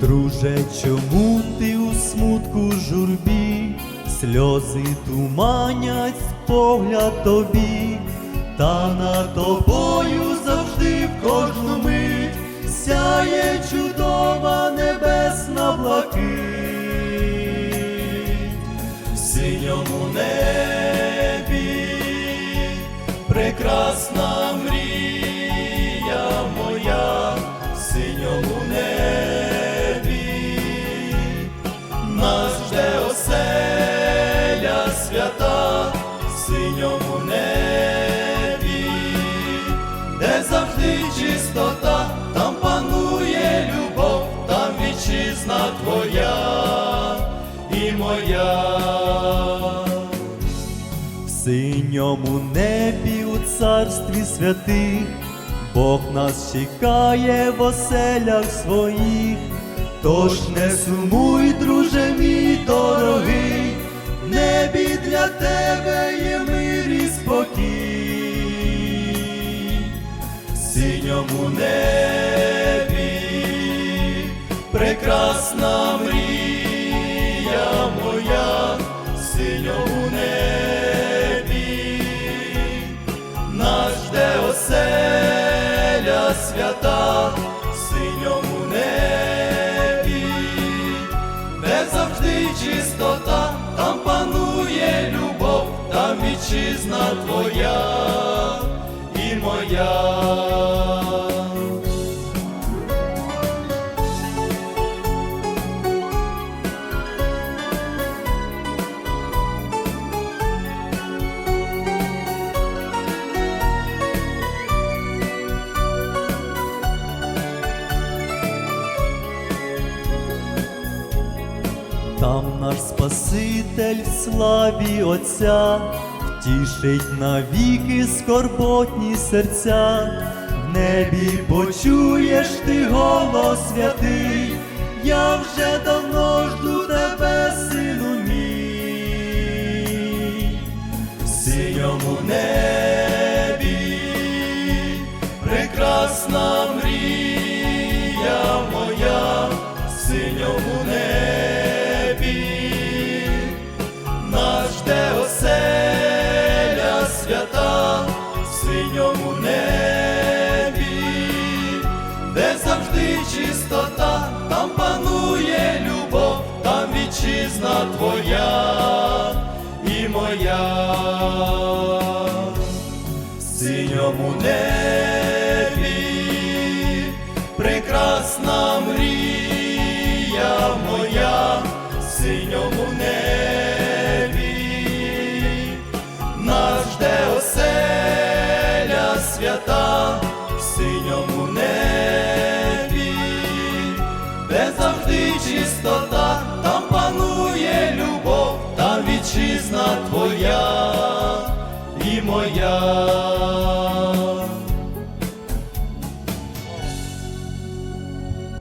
Друже, чому ти у смутку журбі, сльози туманять погляд тобі, та над тобою завжди в кожну мить сяє чудова небесна блакить, в синьому небі прекрасна небі, де завжди чистота, там панує любов, там вітчизна твоя і моя. В синьому небі у царстві святих Бог нас чекає в оселях своїх, тож не сумуй, друже мій дорогий, небі для тебе є прекрасна мрія моя, синьому небі. Нас жде оселя свята, синьому небі, де завжди чистота, там панує любов, там вітчизна твоя Там наш Спаситель в славі Отця, втішить навіки скорботні серця, в небі почуєш ти голос святий, я вже давно жду тебе, сину мій, в синьому небі, прекрасна мрія моя, в синьому свята, в синьому небі, де завжди чистота, там панує любов, там вітчизна твоя і моя. В синьому небі прекрасна де завжди чистота, там панує любов, там вітчизна твоя і моя.